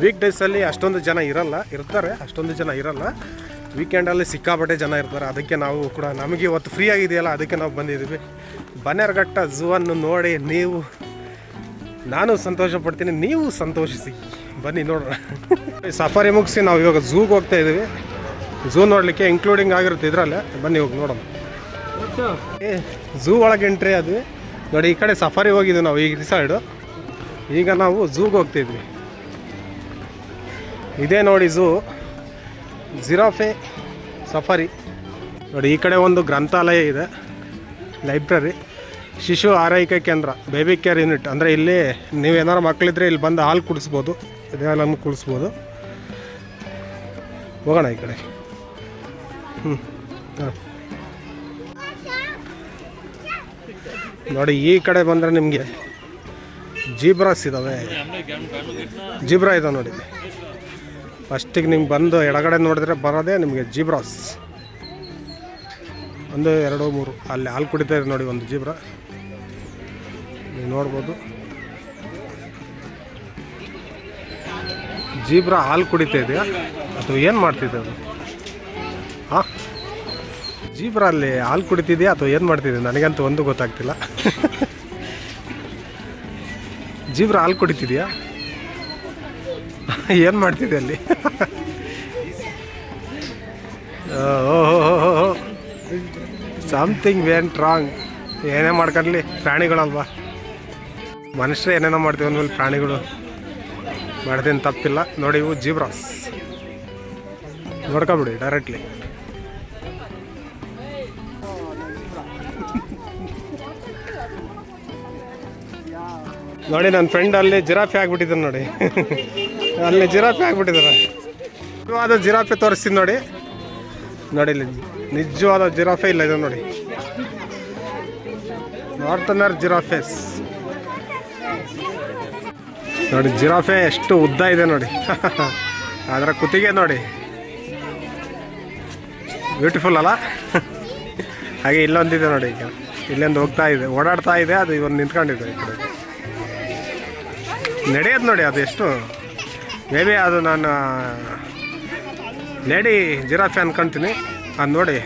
ವೀಕ್ ಡೇಸಲ್ಲಿ ಅಷ್ಟೊಂದು ಜನ ಇರಲ್ಲ. ಇರ್ತಾರೆ, ಅಷ್ಟೊಂದು ಜನ ಇರಲ್ಲ. ವೀಕೆಂಡಲ್ಲಿ ಸಿಕ್ಕಾಪಟ್ಟೆ ಜನ ಇರ್ತಾರೆ. ಅದಕ್ಕೆ ನಾವು ಕೂಡ ನಮಗೆ ಇವತ್ತು ಫ್ರೀ ಆಗಿದೆಯಲ್ಲ, ಅದಕ್ಕೆ ನಾವು ಬಂದಿದ್ದೀವಿ. ಬನ್ನೇರಘಟ್ಟ ಝೂವನ್ನು ನೋಡಿ ನೀವು, ನಾನು ಸಂತೋಷ ಪಡ್ತೀನಿ ನೀವು ಸಂತೋಷಿಸಿ. ಬನ್ನಿ ನೋಡೋಣ. ಸಫಾರಿ ಮುಗಿಸಿ ನಾವು ಇವಾಗ ಝೂಗೆ ಹೋಗ್ತಾ ಇದ್ದೀವಿ. ಝೂ ನೋಡಲಿಕ್ಕೆ ಇನ್ಕ್ಲೂಡಿಂಗ್ ಆಗಿರುತ್ತೆ ಇದರಲ್ಲೇ. ಬನ್ನಿ ಹೋಗಿ ನೋಡೋಣ. ಝೂ ಒಳಗೆ ಎಂಟ್ರಿ ಅದು. ನೋಡಿ, ಈ ಕಡೆ ಸಫಾರಿ ಹೋಗಿದ್ವಿ ನಾವು ಈಗ ಸೈಡು ಈಗ ನಾವು ಝೂಗೆ ಹೋಗ್ತಿದ್ವಿ. ಇದೇ ನೋಡಿ ಝೂ ಜಿರಾಫೆ ಸಫಾರಿ ನೋಡಿ, ಈ ಕಡೆ ಒಂದು ಗ್ರಂಥಾಲಯ ಇದೆ. ಲೈಬ್ರರಿ ಶಿಶು ಆರೈಕೆ ಕೇಂದ್ರ ಬೇಬಿ ಕೇರ್ ಯೂನಿಟ್ ಅಂದರೆ ಇಲ್ಲಿ ನೀವು ಏನಾರು ಮಕ್ಕಳಿದ್ರೆ ಇಲ್ಲಿ ಬಂದು ಹಾಲು ಕುಡಿಸ್ಬೋದು. ಇದೇ ಹಾಲನ್ನು ಕುಡಿಸ್ಬೋದು. ಹೋಗೋಣ ಈ ಕಡೆ. ಹ್ಞೂ ಹಾಂ. ನೋಡಿ, ಈ ಕಡೆ ಬಂದರೆ ನಿಮಗೆ ಜೀಬ್ರಾಸ್ ಇದ್ದಾವೆ ಜೀಬ್ರಾ ಇದಾವೆ ನೋಡಿ. ಫಸ್ಟಿಗೆ ನಿಮ್ಗೆ ಬಂದು ಎಡಗಡೆ ನೋಡಿದ್ರೆ ಬರೋದೇ ನಿಮಗೆ ಜೀಬ್ರಾಸ್. ಒಂದು, ಎರಡು, ಮೂರು. ಅಲ್ಲಿ ಹಾಲು ಕುಡಿತಾ ಇದೆ ನೋಡಿ ಒಂದು ಜೀಬ್ರಾ. ನೀವು ನೋಡ್ಬೋದು. ಜೀಬ್ರಾ ಹಾಲು ಕುಡಿತಾ ಇದೆಯಾ? ಅಥವಾ ಏನು ಮಾಡ್ತಿದ್ದೆ ಅದು? ಜೀಬ್ರಾ ಅಲ್ಲಿ ಹಾಲು ಕುಡಿತಿದೆಯಾ ಅಥವಾ ಏನು ಮಾಡ್ತಿದೆ ನನಗಂತೂ ಒಂದು ಗೊತ್ತಾಗ್ತಿಲ್ಲ. ಜೀಬ್ರಾ ಹಾಲು ಕುಡಿತಿದೆಯಾ? ಏನು ಮಾಡ್ತಿದೆ ಅಲ್ಲಿ? ಓಹೋ ಸಮಥಿಂಗ್ ವೆಂಟ್ ರಾಂಗ್ ಏನೇ ಮಾಡ್ಕೊಳ್ಳಿ ಪ್ರಾಣಿಗಳಲ್ವಾ? ಮನುಷ್ಯರು ಏನೇನೋ ಮಾಡ್ತೀವಿ ಅಂದ್ಮೇಲೆ ಪ್ರಾಣಿಗಳು. ಮಾಡ್ದೇನು ತಪ್ಪಿಲ್ಲ. ನೋಡಿ ಇವು ಜೀಬ್ರಾಸ್ ನೋಡ್ಕೊಬಿಡಿ ಡೈರೆಕ್ಟ್ಲಿ ನೋಡಿ ನನ್ನ ಫ್ರೆಂಡ್ ಅಲ್ಲಿ ಜಿರಾಫೆ ಆಗ್ಬಿಟ್ಟಿದ್ದಾನೆ ನೋಡಿ. ಅಲ್ಲಿ ಜಿರಾಫೆ ಆಗ್ಬಿಟ್ಟಿದ್ದಾರೆ. ನಿಜವಾದ ಜಿರಾಫೆ ತೋರಿಸ್ತೀನಿ ನೋಡಿ. ನೋಡಿ, ಇಲ್ಲಿ ನಿಜವಾದ ಜಿರಾಫೆ ಇಲ್ಲ ಇದು ನೋಡಿ. ನಾರ್ತನರ್ ಜಿರಾಫೆಸ್. ನೋಡಿ, ಜಿರಾಫೆ ಎಷ್ಟು ಉದ್ದ ಇದೆ ನೋಡಿ. ಅದರ ಕುತ್ತಿಗೆ ನೋಡಿ. ಬ್ಯೂಟಿಫುಲ್ ಅಲ್ಲ? ಹಾಗೆ ಇಲ್ಲೊಂದಿದೆ ನೋಡಿ ಈಗ. ಇಲ್ಲೊಂದು ಹೋಗ್ತಾ ಇದೆ, ಓಡಾಡ್ತಾ ಇದೆ, ಅದು ಇವನ್ ನಿಂತ್ಕೊಂಡಿದೆ ಈ ಕಡೆ. ನಡೆಯೋದು ನೋಡಿ ಅದು ಎಷ್ಟು. ಮೇ ಬಿ ಅದು ನಾನು ಲೇಡಿ ಜಿರಾಫೆ ಅನ್ಕೊಂತೀನಿ ಅದು ನೋಡಿ.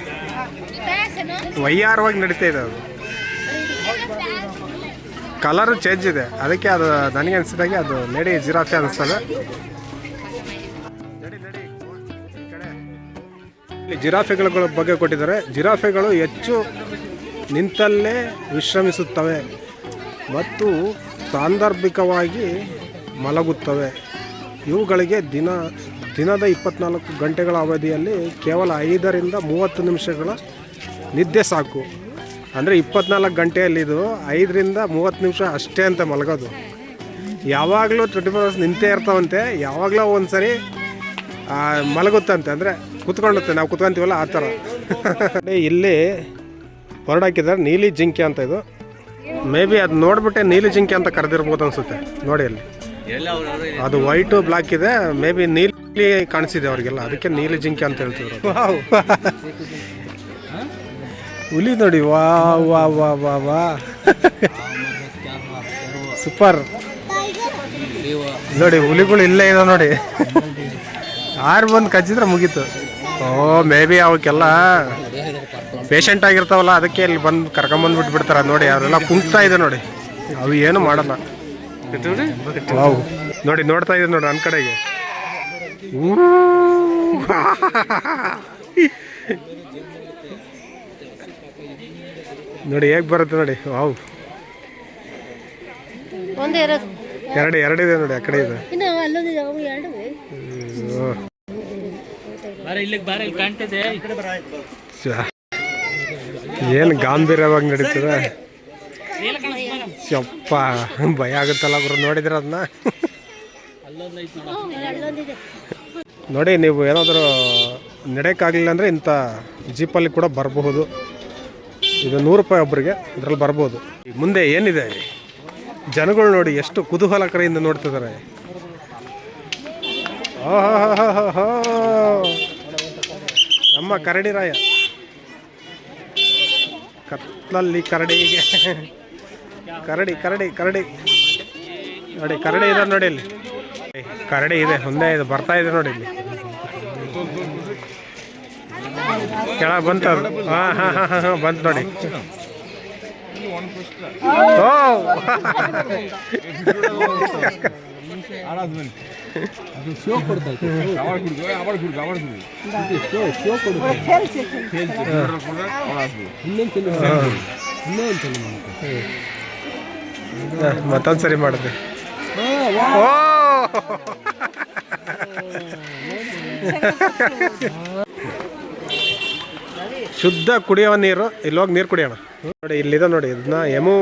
ವಯ್ಯಾರವಾಗಿ ನಡೀತಾ ಇದೆ ಅದು. ಕಲರು ಚೇಂಜ್ ಇದೆ. ಅದಕ್ಕೆ ಅದು ನನಗೆ ಅನಿಸಿದಾಗೆ ಅದು ಲೇಡಿ ಜಿರಾಫೆ ಅನಿಸ್ತದೆ. ಇಲ್ಲಿ ಜಿರಾಫೆಗಳ ಬಗ್ಗೆ ಕೊಟ್ಟಿದ್ದಾರೆ. ಜಿರಾಫೆಗಳು ಹೆಚ್ಚು ನಿಂತಲ್ಲೇ ವಿಶ್ರಮಿಸುತ್ತವೆ. ಮತ್ತು ಸಾಂದರ್ಭಿಕವಾಗಿ ಮಲಗುತ್ತವೆ. ಇವುಗಳಿಗೆ ದಿನ, ದಿನದ ಇಪ್ಪತ್ನಾಲ್ಕು ಗಂಟೆಗಳ ಅವಧಿಯಲ್ಲಿ ಕೇವಲ ಐದರಿಂದ ಮೂವತ್ತು ನಿಮಿಷಗಳ ನಿದ್ದೆ ಸಾಕು. ಅಂದರೆ ಇಪ್ಪತ್ನಾಲ್ಕು ಗಂಟೆಯಲ್ಲಿ ಇದು ಐದರಿಂದ ಮೂವತ್ತು ನಿಮಿಷ ಅಷ್ಟೇ ಅಂತ ಮಲಗೋದು. ಯಾವಾಗಲೂ ಟ್ವೆಂಟಿ ಫೋರ್ ಅವರ್ಸ್ ನಿಂತೇ ಇರ್ತಾವಂತೆ, ಯಾವಾಗಲೂ ಒಂದು ಸರಿ ಮಲಗುತ್ತಂತೆ. ಅಂದರೆ ಕುತ್ಕೊಳ್ಳುತ್ತೆ ನಾವು ಕುತ್ಕೊಂತೀವಲ್ಲ ಆ ಥರ. ಇಲ್ಲಿ ಹೊರಡಾಕಿದ್ದಾರೆ ನೀಲಿ ಜಿಂಕೆ ಅಂತ ಇದು. ಮೇ ಬಿ ಅದು ನೋಡ್ಬಿಟ್ಟೆ ನೀಲಿ ಜಿಂಕೆ ಅಂತ ಕರೆದಿರ್ಬೋದು ಅನ್ಸುತ್ತೆ. ನೋಡಿ ಅಲ್ಲಿ. ಅದು ವೈಟು ಬ್ಲ್ಯಾಕ್ ಇದೆ. ಮೇ ಬಿ ನೀಲಿ ಕಾಣಿಸಿದೆ ಅವ್ರಿಗೆಲ್ಲ. ಅದಕ್ಕೆ ನೀಲಿ ಜಿಂಕೆ ಅಂತ ಹೇಳ್ತಿದ್ರು ಹುಲಿ ನೋಡಿ. ವಾ ವಾ ವಾ ವಾ ವಾ. ಸೂಪರ್ ನೋಡಿ ಹುಲಿಗಳು ಇಲ್ಲೇ ಇದೆ ನೋಡಿ. ಆರು ಬಂದು ಕಚ್ಚಿದ್ರೆ ಮುಗೀತು. ಓ ಮೇ ಬಿ ಅವಕ್ಕೆಲ್ಲ ಪೇಷಂಟ್ ಆಗಿರ್ತಾವಲ್ಲ ಅದಕ್ಕೆ ಇಲ್ಲಿ ಬಂದು ಕರ್ಕೊಂಬಂದು ಬಿಟ್ಬಿಡ್ತಾರೆ ನೋಡಿ ಅವರೆಲ್ಲ ಕುಂಗ್ತಾ ಇದೆ ನೋಡಿ. ಅವು ಏನು ಮಾಡಲ್ಲ. ವಾವ್. ನೋಡಿ ನೋಡ್ತಾ ಇದೆ ನೋಡಿ ನನ್ನ ಕಡೆಗೆ. ನೋಡಿ ಹೇಗೆ ಬರುತ್ತೆ ನೋಡಿ ವಾವ್. ಎರಡು. ಎರಡಿದೆ ನೋಡಿ ಆ ಕಡೆ ಇದೆ. ಅವು ಎರಡು ಹ್ಮ್. ಛ. ಏನು ಗಾಂಭೀರ್ಯವಾಗಿ ನಡೀತದೆ? ಯಪ್ಪ ಭಯ ಆಗುತ್ತಲ್ಲ ಗುರು ನೋಡಿದ್ರ ಅದನ್ನ ನೋಡಿ ನೀವು ಏನಾದರೂ ನಡೆಯೋಕ್ಕಾಗಲಿಲ್ಲ ಅಂದರೆ ಇಂಥ ಜೀಪಲ್ಲಿ ಕೂಡ ಬರಬಹುದು. ಇದು ನೂರು ರೂಪಾಯಿ ಒಬ್ಬರಿಗೆ ಇದರಲ್ಲಿ ಬರ್ಬೋದು. ಮುಂದೆ ಏನಿದೆ? ಜನಗಳು ನೋಡಿ ಎಷ್ಟು ಕುತೂಹಲಕರಿಂದ ನೋಡ್ತಿದ್ದಾರೆ. ನಮ್ಮ ಕರಡಿ ರಾಯ. ಕತ್ಲಲ್ಲಿ ಕರಡಿಗೆ ಕರಡಿ ಕರಡಿ ಕರಡಿ. ನೋಡಿ, ಕರಡಿ ಇದೆ ನೋಡಿ ಇಲ್ಲಿ. ಕರಡಿ ಇದೆ ಮುಂದೆ ಇದೆ ಬರ್ತಾ ಇದೆ ನೋಡಿ ಇಲ್ಲಿ. ಕೆಳಗೆ ಬಂತು ಅದು ಹಾಂ ಹಾಂ ಹಾಂ ಹಾಂ ಹಾಂ, ಬಂತು ನೋಡಿ. ಓ! ಮತ್ತೊಂದು ಸರಿ ಮಾಡಿದೆ. ಓ! ಶುದ್ಧ ಕುಡಿಯೋ ನೀರು. ಇಲ್ಲಿ ಹೋಗಿ ನೀರು ಕುಡಿಯೋಣ. ನೋಡಿ ಇಲ್ಲಿದೆ ನೋಡಿ. ಇದನ್ನ ಎಮು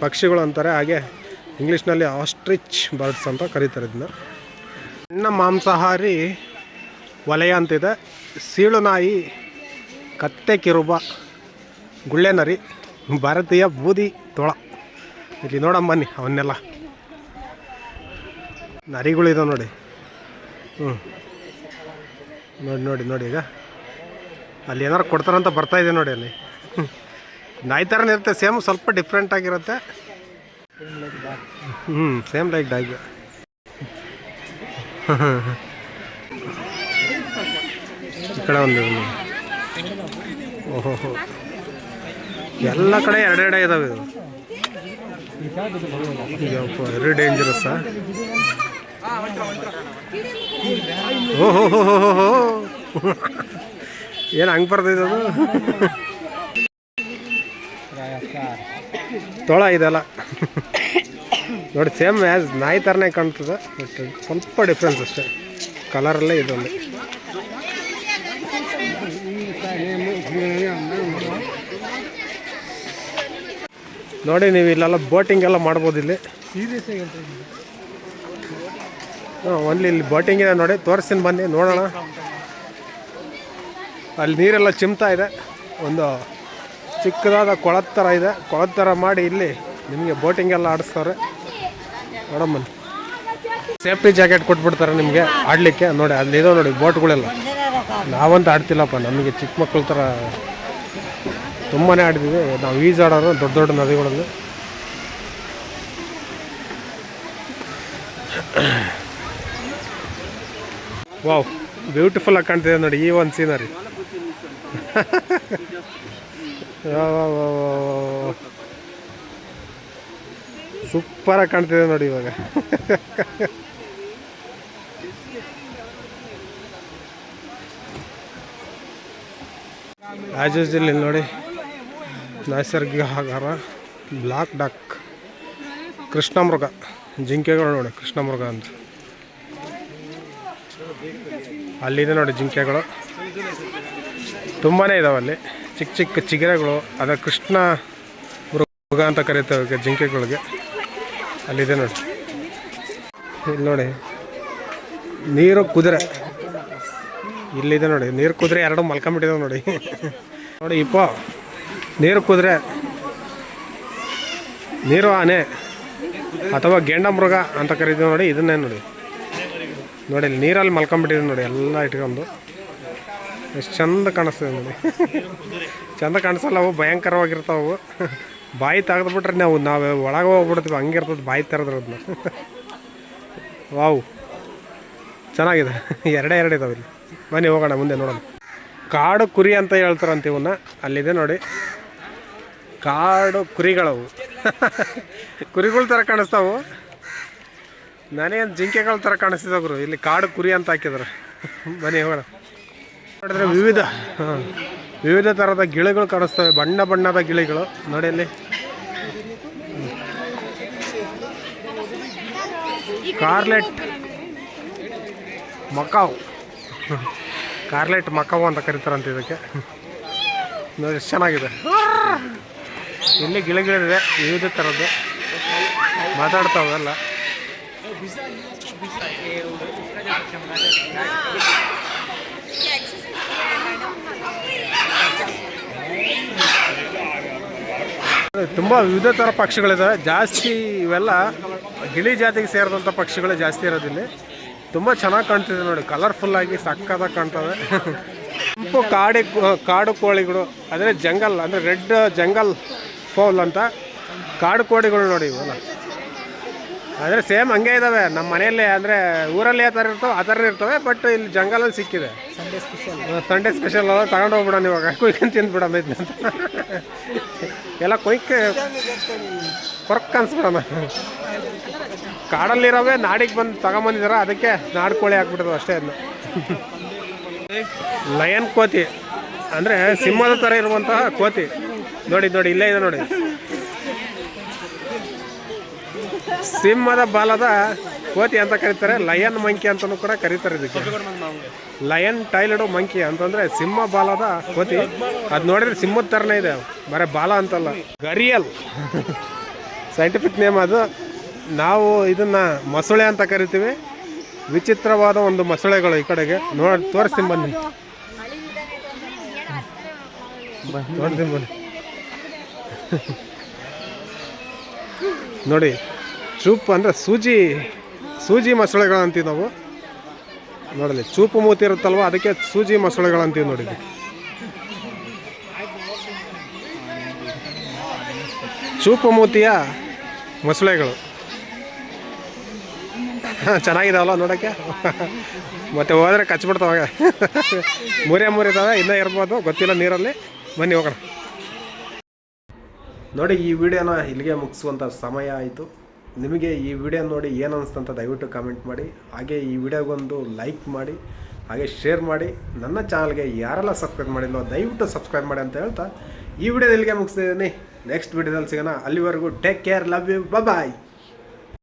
ಪಕ್ಷಿಗಳು ಅಂತಾರೆ. ಹಾಗೆ ಇಂಗ್ಲೀಷ್ನಲ್ಲಿ ಆಸ್ಟ್ರಿಚ್ ಬರ್ಡ್ಸ್ ಅಂತ ಕರೀತಾರೆ ಇದನ್ನ. ಸಣ್ಣ ಮಾಂಸಾಹಾರಿ ವಲಯ ಅಂತಿದೆ. ಸೀಳು ನಾಯಿ, ಕತ್ತೆ ಕಿರುಬ, ಗುಳ್ಳೆ ನರಿ, ಭಾರತೀಯ ಬೂದಿ ತೋಳ. ಇಲ್ಲಿ ನೋಡಮ್ಮ ಬನ್ನಿ, ಅವನ್ನೆಲ್ಲ. ನರಿಗಳಿದಾವೆ ನೋಡಿ. ಹ್ಞೂ ನೋಡಿ ನೋಡಿ ನೋಡಿ ಈಗ. ಅಲ್ಲಿ ಏನಾರು ಕೊಡ್ತಾರಂತ ಬರ್ತಾ ಇದೆ ನೋಡಿ ಅಲ್ಲಿ. ನಾಯಿ ಥರನೇ ಇರುತ್ತೆ, ಸೇಮ್ ಸ್ವಲ್ಪ ಡಿಫ್ರೆಂಟ್ ಆಗಿರುತ್ತೆ. ಹ್ಞೂ ಸೇಮ್ ಲೈಕ್ ಡಾಗ್ ಈ ಒಂದು ಓಹೋ ಎಲ್ಲ ಕಡೆ ಎರಡೆರಡೆ ಇದಾವೆ ಇದು. ವೆರಿ ಡೇಂಜರಸ್ಸಾ ಓಹೋ ಏನು ಹಂಗೆ ಬರ್ತೈತೆ ಅದು? ತೊಳ ಇದೆಲ್ಲ. ನೋಡಿ ಸೇಮ್ ಆ್ಯಸ್ ನಾಯಿ ಥರನೇ ಕಾಣ್ತದೆ ಬಟ್ ಸ್ವಲ್ಪ ಡಿಫ್ರೆನ್ಸ್ ಅಷ್ಟೇ. ಕಲರಲ್ಲೇ ಇದೊಂದು. ನೋಡಿ, ನೀವು ಇಲ್ಲೆಲ್ಲ ಬೋಟಿಂಗ್ ಎಲ್ಲ ಮಾಡ್ಬೋದು ಇಲ್ಲಿ. ಹಾಂ ಇಲ್ಲಿ ಬೋಟಿಂಗ್ ಇದೆ ನೋಡಿ, ತೋರಿಸ್ತೀನಿ ಬನ್ನಿ, ನೋಡೋಣ. ಅಲ್ಲಿ ನೀರೆಲ್ಲ ಚಿಮ್ತಾ ಇದೆ. ಒಂದು ಚಿಕ್ಕದಾದ ಕೊಳದ ಥರ ಇದೆ. ಕೊಳದ ಥರ ಮಾಡಿ ಇಲ್ಲಿ ನಿಮಗೆ ಬೋಟಿಂಗ್ ಎಲ್ಲ ಆಡಿಸ್ತಾರೆ. ನೋಡಮ್ಮ ಸೇಫ್ಟಿ ಜಾಕೆಟ್ ಕೊಟ್ಬಿಡ್ತಾರೆ ನಿಮಗೆ ಆಡಲಿಕ್ಕೆ. ನೋಡಿ, ಅಲ್ಲಿ ಇದಾವೆ ನೋಡಿ ಬೋಟ್ಗಳೆಲ್ಲ ನಾವಂತೂ ಆಡ್ತಿಲ್ಲಪ್ಪ, ನಮಗೆ ಚಿಕ್ಕ ಮಕ್ಕಳ ಥರ ತುಂಬಾ ಆಡಿದ್ವಿ. ನಾವು ಈಜಾಡೋರು ದೊಡ್ಡ ದೊಡ್ಡ ನದಿಗಳಲ್ಲಿ. ವಾವ್ ಬ್ಯೂಟಿಫುಲ್ ಆಗಿ ಕಾಣ್ತಿದೆ ನೋಡಿ ಈ ಒಂದು ಸೀನರಿ ಸೂಪರಾಗಿ ಕಾಣ್ತಿದೆ ನೋಡಿ ಇವಾಗ. ಯೂಶಲ್ ಇಲ್ಲಿ ನೋಡಿ ನೈಸರ್ಗಿಕ ಆಹಾರ ಬ್ಲಾಕ್ ಡಕ್ ಕೃಷ್ಣ ಮೃಗ ಜಿಂಕೆಗಳು ನೋಡಿ ಕೃಷ್ಣ ಮೃಗ ಅಂತ. ಅಲ್ಲಿದೆ ನೋಡಿ ಜಿಂಕೆಗಳು. ತುಂಬಾ ಇದಾವೆ ಅಲ್ಲಿ. ಚಿಕ್ಕ ಚಿಕ್ಕ ಚಿಗರೆಗಳು, ಅದ ಕೃಷ್ಣ ಮೃಗ ಅಂತ ಕರೀತೇವೆ ಜಿಂಕೆಗಳಿಗೆ. ಅಲ್ಲಿದೆ ನೋಡಿ. ಇಲ್ಲಿ ನೋಡಿ. ನೀರು ಕುದುರೆ. ಇಲ್ಲಿದೆ ನೋಡಿ. ನೀರು ಕುದುರೆ ಎರಡು ಮಲ್ಕೊಂಬಿಟ್ಟಿದಾವೆ ನೋಡಿ. ನೋಡಿ ಇಪ್ಪ. ನೀರು ಕುದುರೆ. ನೀರು ಆನೆ ಅಥವಾ ಗೆಂಡ ಮೃಗ ಅಂತ ಕರೀತೀವಿ ನೋಡಿ, ಇದನ್ನೇ ನೋಡಿ. ನೋಡಿ, ಇಲ್ಲಿ ನೀರಲ್ಲಿ ಮಲ್ಕೊಂಬಿಟ್ಟಿದೆ ನೋಡಿ, ಎಲ್ಲ ಇಟ್ಕೊಂಡು. ಎಷ್ಟು ಚಂದ ಕಾಣಿಸ್ತದೆ ನೋಡಿ. ಚಂದ ಕಾಣಿಸಲ್ಲ, ಅವು ಭಯಂಕರವಾಗಿರ್ತಾವೆ ಬಾಯಿ ತೆಗೆದ್ಬಿಟ್ರೆ ನಾವು ನಾವು ಒಳಗೆ ಹೋಗ್ಬಿಡ್ತೀವಿ ಹಂಗಿರ್ತದೆ ಬಾಯಿ ತೆರೆದ್ರೆ ಅದನ್ನ ವಾವ್. ಚೆನ್ನಾಗಿದೆ. ಎರಡೇ ಎರಡು ಇದಾವೆ ಇಲ್ಲಿ. ಬನ್ನಿ, ಹೋಗೋಣ, ಮುಂದೆ ನೋಡೋಣ. ಕಾಡು ಕುರಿ ಅಂತ ಹೇಳ್ತಾರಂತೆ ಇವನ್ನ ಅಲ್ಲಿದೆ ನೋಡಿ. ಕಾಡು ಕುರಿಗಳವು. ಕುರಿಗಳ ಥರ ಕಾಣಿಸ್ತಾವು. ನಾನೇನು ಜಿಂಕೆಗಳ ಥರ ಗುರು. ಇಲ್ಲಿ ಕಾಡು ಕುರಿ ಅಂತ ಹಾಕಿದ್ರು. ಬನ್ನಿ, ಹೋಗೋಣ. ನೋಡಿದ್ರೆ ವಿವಿಧ ವಿವಿಧ ಥರದ ಗಿಳಿಗಳು ಕಾಣಿಸ್ತವೆ, ಬಣ್ಣ ಬಣ್ಣದ ಗಿಳಿಗಳು. ನೋಡಿ ಅಲ್ಲಿ ಕಾರ್ಲೆಟ್ ಮಕಾವ್. ಕಾರ್ಲೆಟ್ ಮಕಾವ್ ಅಂತ ಕರೀತಾರಂತ ಇದಕ್ಕೆ. ನೋಡಿ ಎಷ್ಟು ಚೆನ್ನಾಗಿದೆ. ಇಲ್ಲಿ ಗಿಳಿಗಳಿದೆ, ವಿವಿಧ ಥರದ್ದು ಮಾತಾಡ್ತಾವೆಲ್ಲ ತುಂಬ ವಿವಿಧ ಥರ ಪಕ್ಷಿಗಳಿದ್ದಾವೆ ಜಾಸ್ತಿ ಇವೆಲ್ಲ ಗಿಳಿ ಜಾತಿಗೆ ಸೇರಿದಂಥ ಪಕ್ಷಿಗಳು ಜಾಸ್ತಿ ಇರೋದಿಲ್ಲ ತುಂಬ ಚೆನ್ನಾಗಿ ಕಾಣ್ತಿದೆ ನೋಡಿ. ಕಲರ್ಫುಲ್ಲಾಗಿ ಸಕ್ಕದಾಗಿ ಕಾಣ್ತವೆ. ಕೆಂಪು ಕಾಡಿ ಕಾಡು ಕೋಳಿಗಳು, ಅಂದರೆ ಜಂಗಲ್, ಅಂದರೆ ರೆಡ್ ಜಂಗಲ್ ಫೌಲ್ ಅಂತ. ಕಾಡು ಕೋಳಿಗಳು ನೋಡಿ ಇವೆಲ್ಲ. ಅಂದರೆ ಸೇಮ್ ಹಂಗೆ ಇದ್ದಾವೆ ನಮ್ಮ ಮನೆಯಲ್ಲೇ ಅಂದರೆ ಊರಲ್ಲಿ ಯಾವ ಥರ ಇರ್ತವೆ ಆ ಥರ ಇರ್ತವೆ ಬಟ್ ಇಲ್ಲಿ ಜಂಗಲಲ್ಲಿ ಸಿಕ್ಕಿದೆ. ಸಂಡೇ ಸ್ಪೆಷಲ್ ಅಲ್ಲ ತಗೊಂಡು ಹೋಗ್ಬಿಡೋಣ ಇವಾಗ. ಕುಯ್ಕೊಂಡು ತಿಂದ್ಬಿಡೋಣ ಇದನ್ನ ಎಲ್ಲ ಕೊಯ್ಕ ಕೊರಕ್ ಅನ್ಸ್ಬಿಡೋಣ. ಕಾಡಲ್ಲಿರೋವೆ ನಾಡಿಗೆ ಬಂದು ತಗೊಂಬಂದಿದಾರ ಅದಕ್ಕೆ ನಾಡು ಕೋಳಿ ಹಾಕ್ಬಿಟ್ಟದು ಅಷ್ಟೇ ಅದನ್ನ ಲಯನ್ ಕೋತಿ. ಅಂದರೆ ಸಿಂಹದ ಥರ ಇರುವಂತಹ ಕೋತಿ. ನೋಡಿ ನೋಡಿ ಇಲ್ಲೇ ಇದೆ ನೋಡಿ. ಸಿಂಹದ ಬಾಲದ ಕೋತಿ ಅಂತ ಕರೀತಾರೆ. ಲಯನ್ ಮಂಕಿ ಅಂತಲೂ ಕೂಡ ಕರೀತಾರೆ ಇದಕ್ಕೆ. ಲಯನ್ ಟೈಲಡ್ ಮಂಕಿ ಅಂತಂದ್ರೆ ಸಿಂಹ ಬಾಲದ ಕೋತಿ. ಅದು ನೋಡಿದ್ರೆ ಸಿಂಹದ ಥರನೇ ಇದೆ. ಬರೀ ಬಾಲ ಅಂತಲ್ಲ. ಗರಿಯಲ್. ಸೈಂಟಿಫಿಕ್ ನೇಮ್ ಅದು. ನಾವು ಇದನ್ನ ಮೊಸಳೆ ಅಂತ ಕರಿತೀವಿ. ವಿಚಿತ್ರವಾದ ಒಂದು ಮೊಸಳೆಗಳು ಈ ಕಡೆಗೆ. ನೋಡಿ, ತೋರಿಸ್ತೀನಿ ಬನ್ನಿ. ತೋರಿಸ್ತೀನಿ ಬನ್ನಿ. ನೋಡಿ. ಚೂಪ್ ಅಂದರೆ ಸೂಜಿ ಸೂಜಿ ಮೊಸಳೆಗಳು ಅಂತೀವಿ ನಾವು. ನೋಡಲಿ, ಚೂಪು ಮೂತಿ ಇರುತ್ತಲ್ವ, ಅದಕ್ಕೆ ಸೂಜಿ ಮೊಸಳೆಗಳು ಅಂತೀವಿ ನೋಡಿ ಇದು. ಚೂಪು ಮೂತಿಯ ಮೊಸಳೆಗಳು. ಚೆನ್ನಾಗಿದಾವಲ್ಲ ನೋಡೋಕ್ಕೆ. ಮತ್ತೆ ಹೋದ್ರೆ ಕಚ್ಬಿಡ್ತಾವಾಗ ಮೂರೇ ಮೂರಿದಾವೆ ಇದ್ದಾವೆ ಇನ್ನೂ ಇರ್ಬೋದು, ಗೊತ್ತಿಲ್ಲ ನೀರಲ್ಲಿ. ಬನ್ನಿ ಹೋಗೋಣ. ನೋಡಿ, ಈ ವಿಡಿಯೋನ ಇಲ್ಲಿಗೆ ಮುಗಿಸುವಂಥ ಸಮಯ ಆಯಿತು. ನಿಮಗೆ ಈ ವಿಡಿಯೋ ನೋಡಿ ಏನು ಅನಿಸ್ತಂತ ದಯವಿಟ್ಟು ಕಾಮೆಂಟ್ ಮಾಡಿ. ಹಾಗೆ ಈ ವಿಡಿಯೋಗೊಂದು ಲೈಕ್ ಮಾಡಿ, ಹಾಗೆ ಶೇರ್ ಮಾಡಿ. ನನ್ನ ಚಾನಲ್ಗೆ ಯಾರೆಲ್ಲ ಸಬ್ಸ್ಕ್ರೈಬ್ ಮಾಡಿಲ್ಲೋ ದಯವಿಟ್ಟು ಸಬ್ಸ್ಕ್ರೈಬ್ ಮಾಡಿ ಅಂತ ಹೇಳ್ತಾ ಈ ವಿಡಿಯೋ ಇಲ್ಲಿಗೆ ಮುಗಿಸ್ತಿದ್ದೀನಿ. ನೆಕ್ಸ್ಟ್ ವಿಡಿಯೋದಲ್ಲಿ ಸಿಗೋಣ. ಅಲ್ಲಿವರೆಗೂ take care love you bye